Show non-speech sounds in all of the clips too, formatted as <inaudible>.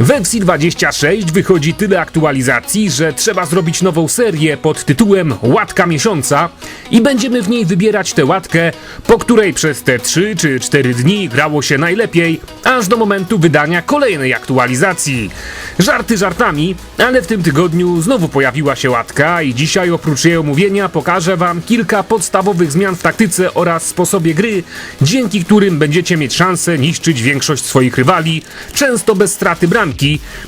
W FC 26 wychodzi tyle aktualizacji, że trzeba zrobić nową serię pod tytułem Łatka Miesiąca i będziemy w niej wybierać tę łatkę, po której przez te 3 czy 4 dni grało się najlepiej, aż do momentu wydania kolejnej aktualizacji. Żarty żartami, ale w tym tygodniu znowu pojawiła się łatka i dzisiaj oprócz jej omówienia pokażę wam kilka podstawowych zmian w taktyce oraz sposobie gry, dzięki którym będziecie mieć szansę niszczyć większość swoich rywali, często bez straty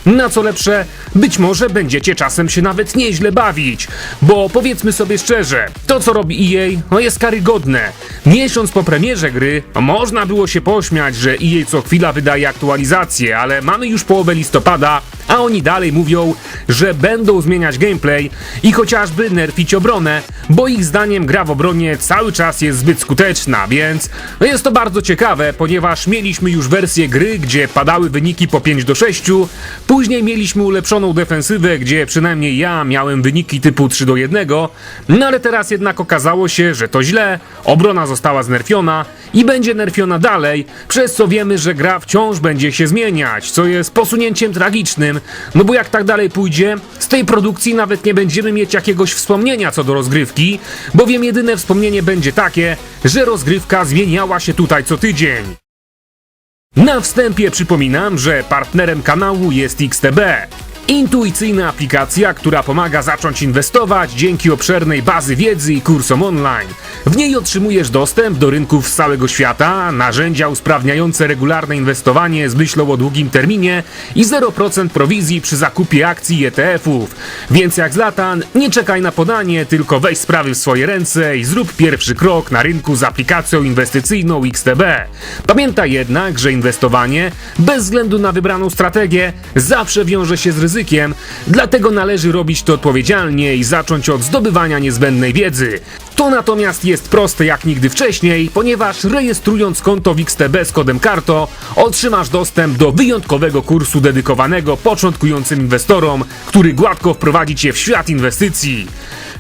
Na co lepsze, być może będziecie czasem się nawet nieźle bawić, bo powiedzmy sobie szczerze, to co robi EA no jest karygodne. Miesiąc po premierze gry można było się pośmiać, że EA co chwila wydaje aktualizacje, ale mamy już połowę listopada, a oni dalej mówią, że będą zmieniać gameplay i chociażby nerfić obronę, bo ich zdaniem gra w obronie cały czas jest zbyt skuteczna, więc jest to bardzo ciekawe, ponieważ mieliśmy już wersję gry, gdzie padały wyniki po 5 do 6, później mieliśmy ulepszoną defensywę, gdzie przynajmniej ja miałem wyniki typu 3 do 1, no ale teraz jednak okazało się, że to źle, obrona została znerfiona i będzie nerfiona dalej, przez co wiemy, że gra wciąż będzie się zmieniać, co jest posunięciem tragicznym, no bo jak tak dalej pójdzie, z tej produkcji nawet nie będziemy mieć jakiegoś wspomnienia co do rozgrywki, bowiem jedyne wspomnienie będzie takie, że rozgrywka zmieniała się tutaj co tydzień. Na wstępie przypominam, że partnerem kanału jest XTB. Intuicyjna aplikacja, która pomaga zacząć inwestować dzięki obszernej bazy wiedzy i kursom online. W niej otrzymujesz dostęp do rynków z całego świata, narzędzia usprawniające regularne inwestowanie z myślą o długim terminie i 0% prowizji przy zakupie akcji ETF-ów. Więc jak Zlatan, nie czekaj na podanie, tylko weź sprawy w swoje ręce i zrób pierwszy krok na rynku z aplikacją inwestycyjną XTB. Pamiętaj jednak, że inwestowanie, bez względu na wybraną strategię, zawsze wiąże się z ryzykiem, dlatego należy robić to odpowiedzialnie i zacząć od zdobywania niezbędnej wiedzy. To natomiast jest proste jak nigdy wcześniej, ponieważ rejestrując konto w XTB z kodem KARTO otrzymasz dostęp do wyjątkowego kursu dedykowanego początkującym inwestorom, który gładko wprowadzi Cię w świat inwestycji.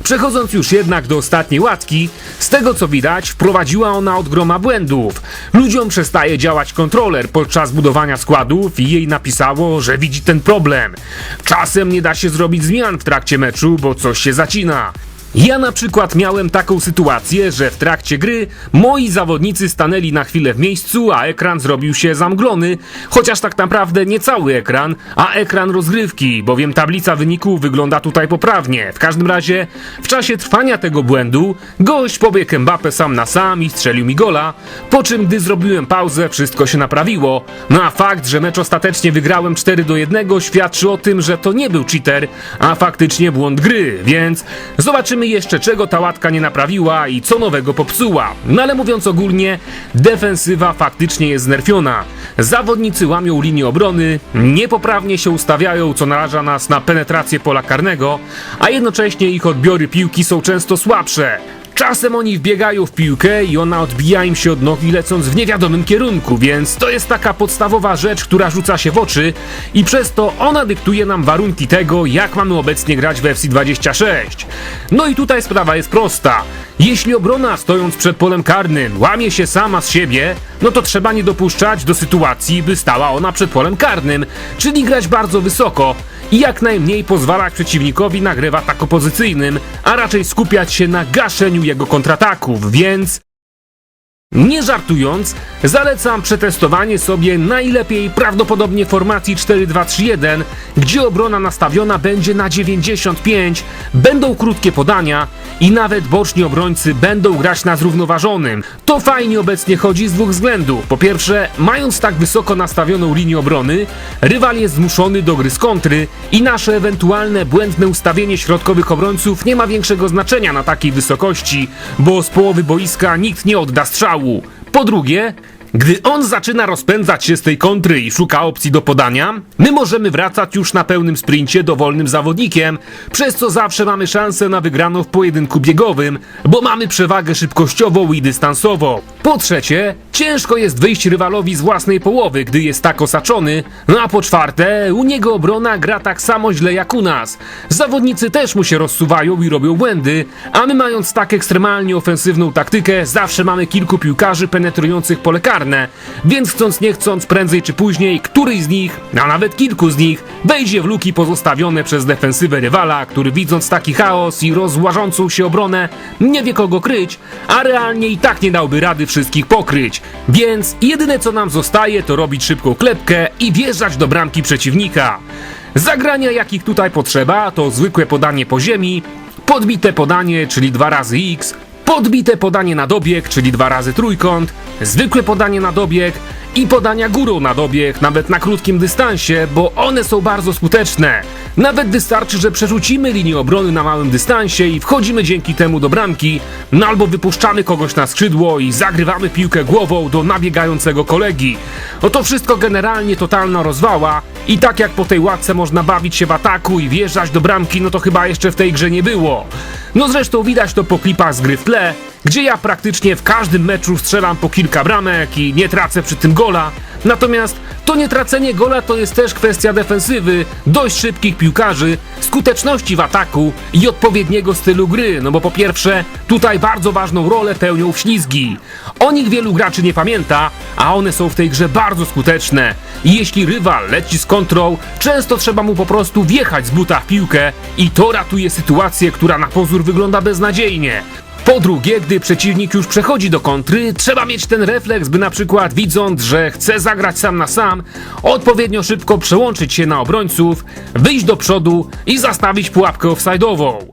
Przechodząc już jednak do ostatniej łatki, z tego co widać, wprowadziła ona od groma błędów. Ludziom przestaje działać kontroler podczas budowania składów i jej napisało, że widzi ten problem. Czasem nie da się zrobić zmian w trakcie meczu, bo coś się zacina. Ja na przykład miałem taką sytuację, że w trakcie gry moi zawodnicy stanęli na chwilę w miejscu, a ekran zrobił się zamglony, chociaż tak naprawdę nie cały ekran, a ekran rozgrywki, bowiem tablica wyników wygląda tutaj poprawnie. W każdym razie, w czasie trwania tego błędu, gość pobiegł Mbappe sam na sam i strzelił mi gola, po czym gdy zrobiłem pauzę, wszystko się naprawiło. No a fakt, że mecz ostatecznie wygrałem 4 do 1 świadczy o tym, że to nie był cheater, a faktycznie błąd gry, więc zobaczymy jeszcze czego ta łatka nie naprawiła i co nowego popsuła. No ale mówiąc ogólnie, defensywa faktycznie jest znerfiona. Zawodnicy łamią linię obrony, niepoprawnie się ustawiają, co naraża nas na penetrację pola karnego, a jednocześnie ich odbiory piłki są często słabsze. Czasem oni wbiegają w piłkę i ona odbija im się od nogi lecąc w niewiadomym kierunku, więc to jest taka podstawowa rzecz, która rzuca się w oczy i przez to ona dyktuje nam warunki tego, jak mamy obecnie grać w FC 26. No i tutaj sprawa jest prosta. Jeśli obrona stojąc przed polem karnym łamie się sama z siebie, no to trzeba nie dopuszczać do sytuacji, by stała ona przed polem karnym, czyli grać bardzo wysoko i jak najmniej pozwalać przeciwnikowi na grę w ataku pozycyjnym, a raczej skupiać się na gaszeniu jego kontrataków, więc... Nie żartując, zalecam przetestowanie sobie najlepiej prawdopodobnie formacji 4-2-3-1, gdzie obrona nastawiona będzie na 95, będą krótkie podania i nawet boczni obrońcy będą grać na zrównoważonym. To fajnie obecnie chodzi z dwóch względów. Po pierwsze, mając tak wysoko nastawioną linię obrony, rywal jest zmuszony do gry z kontry i nasze ewentualne błędne ustawienie środkowych obrońców nie ma większego znaczenia na takiej wysokości, bo z połowy boiska nikt nie odda strzału. Po drugie, gdy on zaczyna rozpędzać się z tej kontry i szuka opcji do podania, my możemy wracać już na pełnym sprincie dowolnym zawodnikiem, przez co zawsze mamy szansę na wygraną w pojedynku biegowym, bo mamy przewagę szybkościową i dystansową. Po trzecie, ciężko jest wyjść rywalowi z własnej połowy, gdy jest tak osaczony, no a po czwarte, u niego obrona gra tak samo źle jak u nas. Zawodnicy też mu się rozsuwają i robią błędy, a my mając tak ekstremalnie ofensywną taktykę, zawsze mamy kilku piłkarzy penetrujących pole karne spektakularne, więc chcąc nie chcąc, prędzej czy później, któryś z nich, a nawet kilku z nich, wejdzie w luki pozostawione przez defensywę rywala, który widząc taki chaos i rozłażącą się obronę, nie wie kogo kryć, a realnie i tak nie dałby rady wszystkich pokryć. Więc jedyne co nam zostaje, to robić szybką klepkę i wjeżdżać do bramki przeciwnika. Zagrania jakich tutaj potrzeba, to zwykłe podanie po ziemi, podbite podanie, czyli dwa razy X, podbite podanie na dobieg, czyli dwa razy trójkąt, zwykłe podanie na dobieg i podania górą na dobieg, nawet na krótkim dystansie, bo one są bardzo skuteczne. Nawet wystarczy, że przerzucimy linię obrony na małym dystansie i wchodzimy dzięki temu do bramki, no albo wypuszczamy kogoś na skrzydło i zagrywamy piłkę głową do nabiegającego kolegi. No to wszystko generalnie totalna rozwała i tak jak po tej łatce można bawić się w ataku i wjeżdżać do bramki, no to chyba jeszcze w tej grze nie było. No zresztą widać to po klipach z gry w tle, gdzie ja praktycznie w każdym meczu strzelam po kilka bramek i nie tracę przy tym gola. Natomiast to nie tracenie gola to jest też kwestia defensywy, dość szybkich piłkarzy, skuteczności w ataku i odpowiedniego stylu gry. No bo po pierwsze, tutaj bardzo ważną rolę pełnią ślizgi. O nich wielu graczy nie pamięta, a one są w tej grze bardzo skuteczne. I jeśli rywal leci z kontrą, często trzeba mu po prostu wjechać z buta w piłkę i to ratuje sytuację, która na pozór wygląda beznadziejnie. Po drugie, gdy przeciwnik już przechodzi do kontry, trzeba mieć ten refleks, by na przykład widząc, że chce zagrać sam na sam, odpowiednio szybko przełączyć się na obrońców, wyjść do przodu i zastawić pułapkę offside'ową.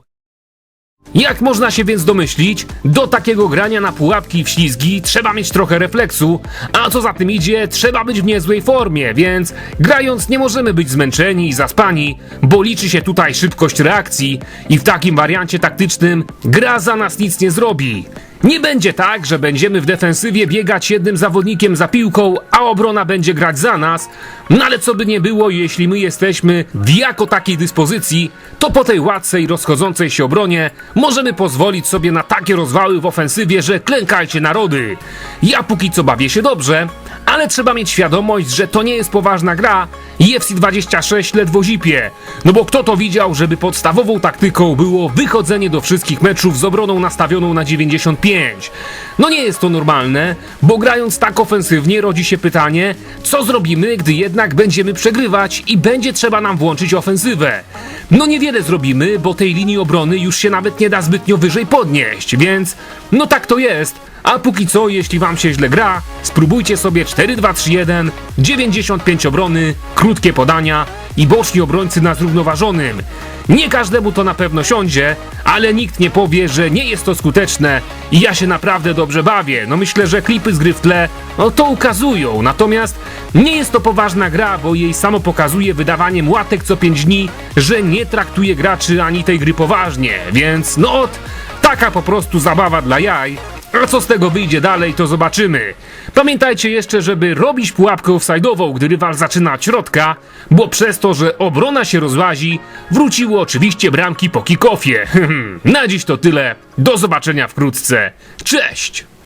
Jak można się więc domyślić, do takiego grania na pułapki i w ślizgi trzeba mieć trochę refleksu, a co za tym idzie, trzeba być w niezłej formie, więc grając nie możemy być zmęczeni i zaspani, bo liczy się tutaj szybkość reakcji i w takim wariancie taktycznym gra za nas nic nie zrobi. Nie będzie tak, że będziemy w defensywie biegać jednym zawodnikiem za piłką, a obrona będzie grać za nas. No ale co by nie było, jeśli my jesteśmy w jako takiej dyspozycji, to po tej łatcej, rozchodzącej się obronie możemy pozwolić sobie na takie rozwały w ofensywie, że klękajcie narody. Ja póki co bawię się dobrze, ale trzeba mieć świadomość, że to nie jest poważna gra i FC26 ledwo zipie. No bo kto to widział, żeby podstawową taktyką było wychodzenie do wszystkich meczów z obroną nastawioną na 95? No nie jest to normalne, bo grając tak ofensywnie rodzi się pytanie, co zrobimy, gdy jednak będziemy przegrywać i będzie trzeba nam włączyć ofensywę. No niewiele zrobimy, bo tej linii obrony już się nawet nie da zbytnio wyżej podnieść, więc no tak to jest. A póki co, jeśli wam się źle gra, spróbujcie sobie 4-2-3-1, 95 obrony, krótkie podania i boczni obrońcy na zrównoważonym. Nie każdemu to na pewno siądzie, ale nikt nie powie, że nie jest to skuteczne i ja się naprawdę dobrze bawię. No myślę, że klipy z gry w tle no to ukazują, natomiast nie jest to poważna gra, bo jej samo pokazuje wydawaniem łatek co 5 dni, że nie traktuje graczy ani tej gry poważnie, więc no ot, taka po prostu zabawa dla jaj. A co z tego wyjdzie dalej, to zobaczymy. Pamiętajcie jeszcze, żeby robić pułapkę offside'ową, gdy rywal zaczyna od środka, bo przez to, że obrona się rozłazi, wróciły oczywiście bramki po kick-offie. <laughs> Na dziś to tyle. Do zobaczenia wkrótce. Cześć!